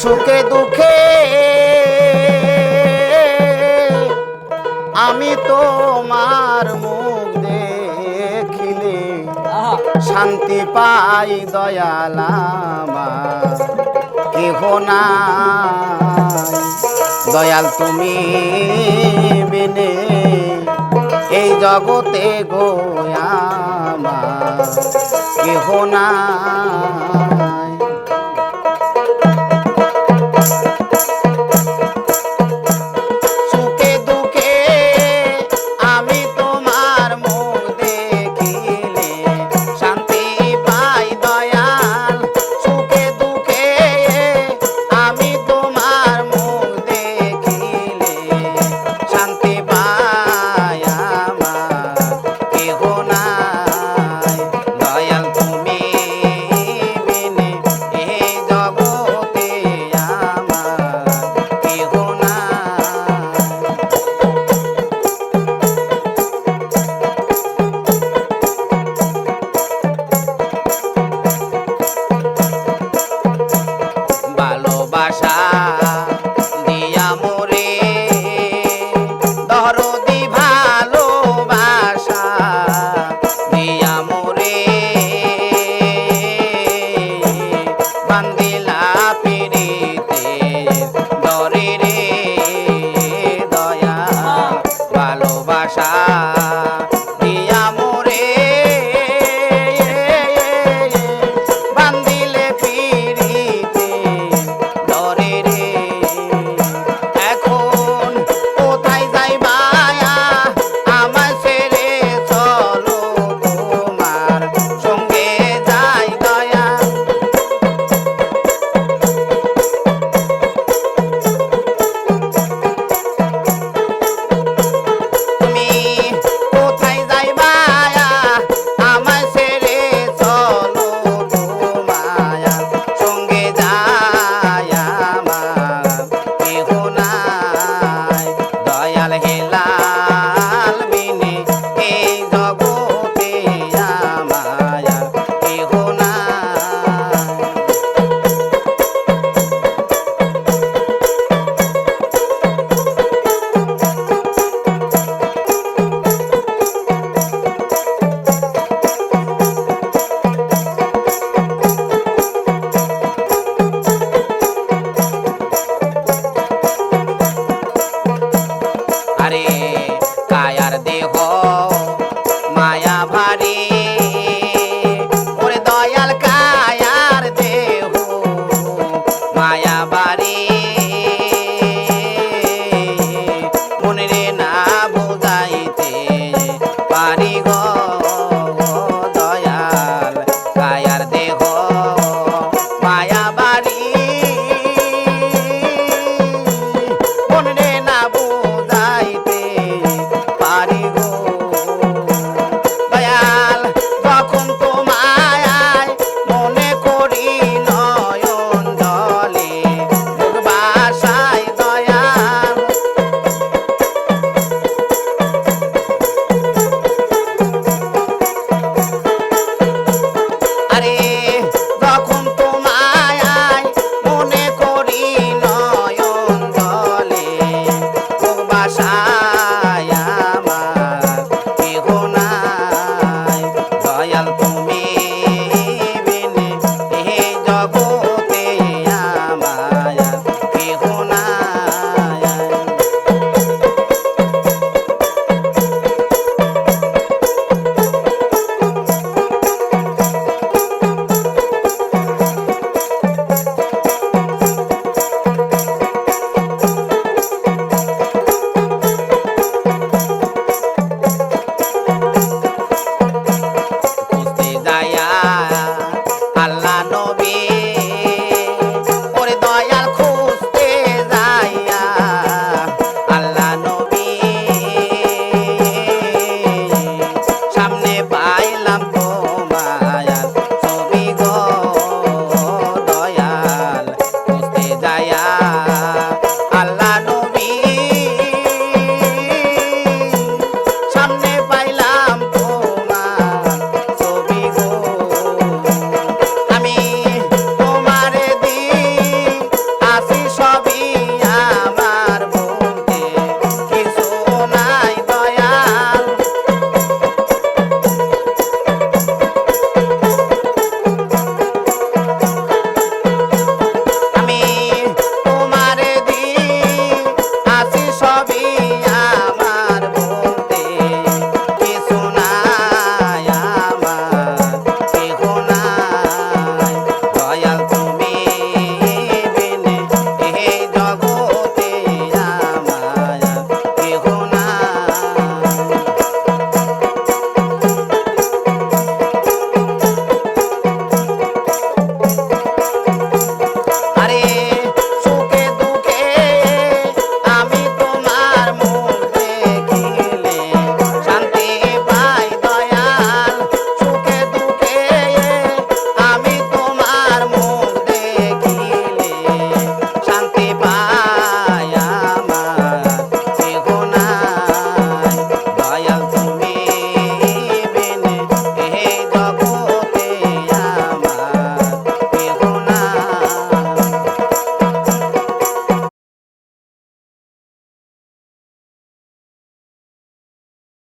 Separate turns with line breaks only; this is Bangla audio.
সুখে দুঃখে। আমি তোমার মুখ দেখিলে শান্তি পাই দয়ালামা কেহ না দয়াল তুমি বিনে এই জগতে গোয়ামা কেহ নাই। 玩啥